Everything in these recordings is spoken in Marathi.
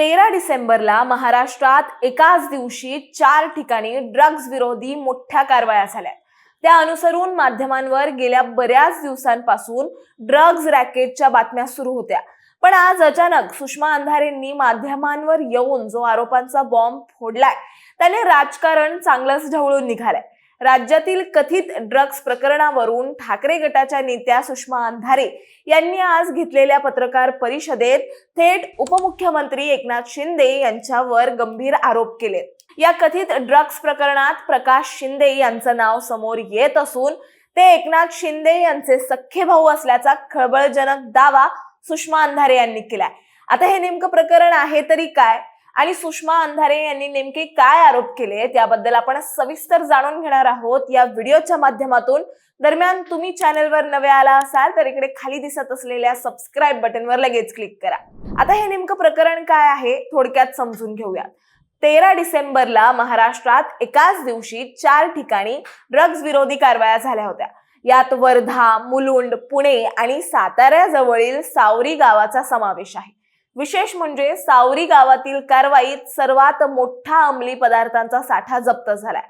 तेरा डिसेंबरला महाराष्ट्रात एकाच दिवशी चार ठिकाणी ड्रग्ज विरोधी मोठ्या कारवाया झाल्या. त्या अनुसरून माध्यमांवर गेल्या बऱ्याच दिवसांपासून ड्रग्ज रॅकेटच्या बातम्या सुरू होत्या. पण आज अचानक सुषमा अंधारेंनी माध्यमांवर येऊन जो आरोपांचा बॉम्ब फोडलाय त्याने राजकारण चांगलंच ढवळून निघालंय. राज्यातील कथित ड्रग्ज प्रकरणावरून ठाकरे गटाच्या नेत्या सुषमा अंधारे यांनी आज घेतलेल्या पत्रकार परिषदेत थेट उपमुख्यमंत्री एकनाथ शिंदे यांच्यावर गंभीर आरोप केले. या कथित ड्रग्ज प्रकरणात प्रकाश शिंदे यांचं नाव समोर येत असून ते एकनाथ शिंदे यांचे सख्खे भाऊ असल्याचा खळबळजनक दावा सुषमा अंधारे यांनी केलाय. आता हे नेमकं प्रकरण आहे तरी काय? आणि सुषमा अंधारे यांनी नेमके काय आरोप केले त्याबद्दल आपण सविस्तर जाणून घेणार आहोत या व्हिडिओच्या माध्यमातून. दरम्यान तुम्ही चॅनलवर नवे आला असाल तर इकडे खाली दिसत असलेल्या सबस्क्राईब बटनवर लगेच क्लिक करा. आता हे नेमकं प्रकरण काय आहे थोडक्यात समजून घेऊयात तेरा डिसेंबरला महाराष्ट्रात एकाच दिवशी चार ठिकाणी ड्रग्ज विरोधी कारवाया झाल्या होत्या. यात वर्धा मुलुंड पुणे आणि साताऱ्याजवळील सावरी गावाचा समावेश आहे. विशेष म्हणजे सावरी गावातील कारवाईत सर्वात मोठा अंमली पदार्थांचा साठा जप्त झालाय.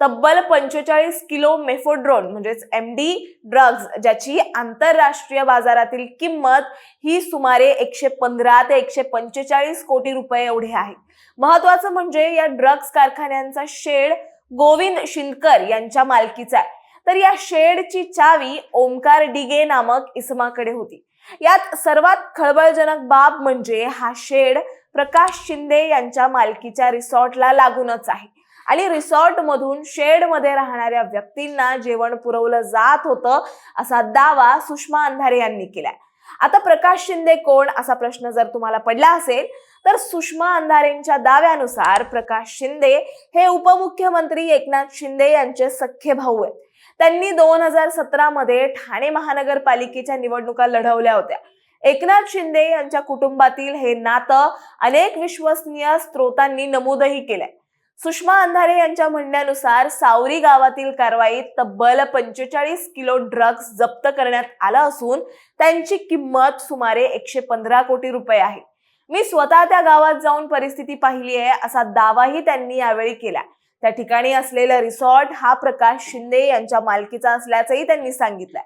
तब्बल पंचेचाळीस किलो मेफोड्रोन म्हणजेच एम डी ड्रग्ज ज्याची आंतरराष्ट्रीय बाजारातील किंमत ही सुमारे एकशे पंधरा ते एकशे पंचेचाळीस कोटी रुपये एवढी आहे. महत्वाचं म्हणजे या ड्रग्ज कारखान्यांचा शेड गोविंद शिंदकर यांच्या मालकीचा आहे. तर या शेडची चावी ओमकार डिगे नामक इसमाकडे होती. यात सर्वात खळबळजनक बाब म्हणजे हा शेड प्रकाश शिंदे यांच्या मालकीच्या रिसॉर्टला लागूनच आहे. आणि रिसॉर्ट मधून शेडमध्ये राहणाऱ्या व्यक्तींना जेवण पुरवलं जात होतं असा दावा सुषमा अंधारे यांनी केलाय. आता प्रकाश शिंदे कोण असा प्रश्न जर तुम्हाला पडला असेल तर सुषमा अंधारेंच्या दाव्यानुसार प्रकाश शिंदे हे उपमुख्यमंत्री एकनाथ शिंदे यांचे सख्खे भाऊ आहेत. त्यांनी दोन हजार सतरा मध्ये ठाणे महानगरपालिकेच्या निवडणुका लढवल्या होत्या. एकनाथ शिंदे यांच्या कुटुंबातील हे नातं अनेक विश्वसनीय स्रोतांनी नमूदही केलंय. सुषमा अंधारे यांच्या म्हणण्यानुसार सावरी गावातील कारवाईत तब्बल पंचेचाळीस किलो ड्रग्ज जप्त करण्यात आलं असून त्यांची किंमत सुमारे एकशे पंधरा कोटी रुपये आहे. मी स्वतः त्या गावात जाऊन परिस्थिती पाहिली आहे असा दावाही त्यांनी यावेळी केला त्या ठिकाणी असलेलं रिसॉर्ट हा प्रकाश शिंदे यांच्या मालकीचा असल्याचंही त्यांनी सांगितलंय.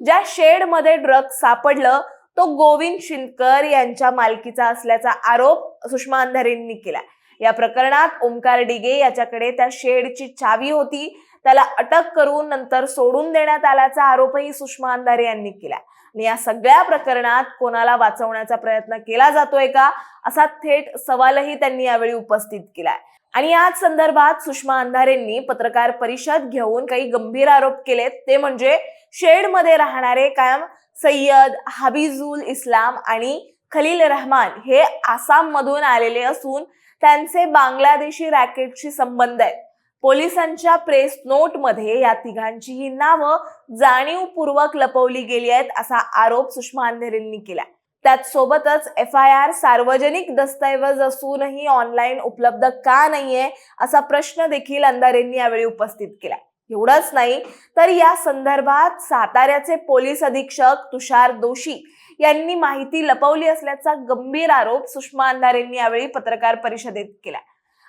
ज्या शेडमध्ये ड्रग सापडलं तो गोविंद शिंदकर यांच्या मालकीचा असल्याचा आरोप सुषमा अंधारेंनी केला या प्रकरणात ओमकार डिगे याच्याकडे त्या शेडची चावी होती. त्याला अटक करून नंतर सोडून देण्यात आल्याचा आरोपही सुषमा अंधारे यांनी केला आणि या सगळ्या प्रकरणात कोणाला वाचवण्याचा प्रयत्न केला जातोय का? असा थेट सवालही त्यांनी यावेळी उपस्थित केलाय. आणि याच संदर्भात सुषमा अंधारेंनी पत्रकार परिषद घेऊन काही गंभीर आरोप केलेत. ते म्हणजे शेडमध्ये राहणारे कायम सय्यद हबीजुल इस्लाम आणि खलील रहमान हे आसाममधून आलेले असून त्यांचे बांगलादेशी रॅकेटशी संबंध आहेत. पोलिसांच्या प्रेस नोटमध्ये या तिघांचीही नावं जाणीवपूर्वक लपवली गेली आहेत असा आरोप सुषमा अंधेरेंनी केला त्यात सोबतच एफ आय आर सार्वजनिक दस्तऐवज असूनही ऑनलाईन उपलब्ध का नाहीये असा प्रश्न देखील अंधारेंनी यावेळी उपस्थित केला एवढंच नाही तर या संदर्भात साताऱ्याचे पोलीस अधीक्षक तुषार दोशी यांनी माहिती लपवली असल्याचा गंभीर आरोप सुषमा अंधारेंनी यावेळी पत्रकार परिषदेत केला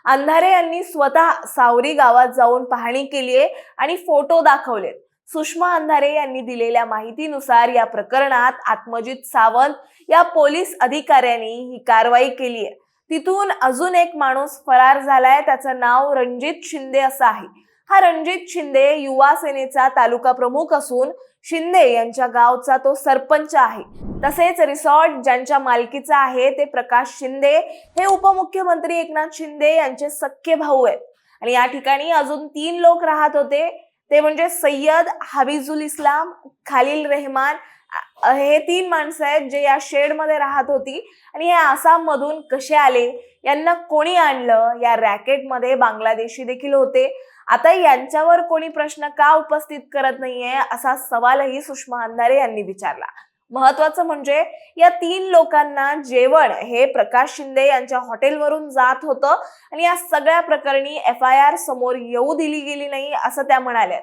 अंधारे यांनी स्वतः सावरी गावात जाऊन पाहणी केली आहे आणि फोटो दाखवलेत. सुषमा अंधारे यांनी दिलेल्या माहितीनुसार या प्रकरणात आत्मजित सावंत या पोलीस अधिकाऱ्यांनी ही कारवाई केली आहे. तिथून अजून एक माणूस फरार झालाय. त्याचं नाव रणजित शिंदे असं आहे. हा रणजित शिंदे युवा सेनेचा तालुका प्रमुख असून शिंदे यांच्या गावचा तो सरपंच आहे. तसेच रिसॉर्ट ज्यांच्या मालकीचा आहे ते प्रकाश शिंदे हे उपमुख्यमंत्री एकनाथ शिंदे यांचे सख्खे भाऊ आहेत. आणि या ठिकाणी अजून तीन लोक राहत होते. ते म्हणजे सय्यद हबीजुल इस्लाम खालील रेहमान हे तीन माणसं आहेत जे या शेडमध्ये राहत होती. आणि हे आसाम मधून कसे आले? यांना कोणी आणलं? या रॅकेटमध्ये बांगलादेशी देखील होते. आता यांच्यावर कोणी प्रश्न का उपस्थित करत नाहीये असा सवालही सुषमा अंधारे यांनी विचारला. महत्वाचं म्हणजे या तीन लोकांना जेवण हे प्रकाश शिंदे यांच्या हॉटेलवरून जात होतं आणि या सगळ्या प्रकरणी एफ आय आर समोर येऊ दिली गेली नाही असं त्या म्हणाल्या.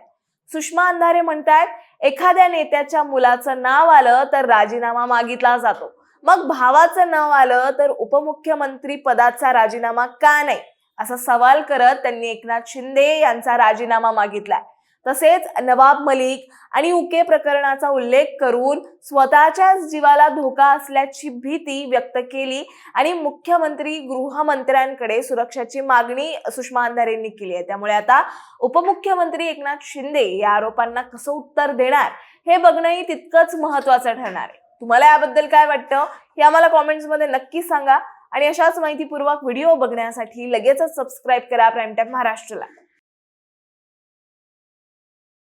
सुषमा अंधारे म्हणतायत एखाद्या नेत्याच्या मुलाचं नाव आलं तर राजीनामा मागितला जातो. मग भावाचं नाव आलं तर उपमुख्यमंत्री पदाचा राजीनामा का नाही? असा सवाल करत त्यांनी एकनाथ शिंदे यांचा राजीनामा मागितलाय. तसेच नवाब मलिक आणि उके प्रकरणाचा उल्लेख करून स्वतःच्याच जीवाला धोका असल्याची भीती व्यक्त केली आणि मुख्यमंत्री गृहमंत्र्यांकडे सुरक्षाची मागणी सुषमा अंधारेंनी केली आहे. त्यामुळे आता उपमुख्यमंत्री एकनाथ शिंदे या आरोपांना कसं उत्तर देणार हे बघणंही तितकंच महत्वाचं ठरणार आहे. तुम्हाला याबद्दल काय वाटतं? हे आम्हाला कॉमेंट्समध्ये नक्की सांगा. आणि अशाच माहितीपूर्वक व्हिडिओ बघण्यासाठी लगेचच सबस्क्राईब करा प्राईम टाइम महाराष्ट्रला.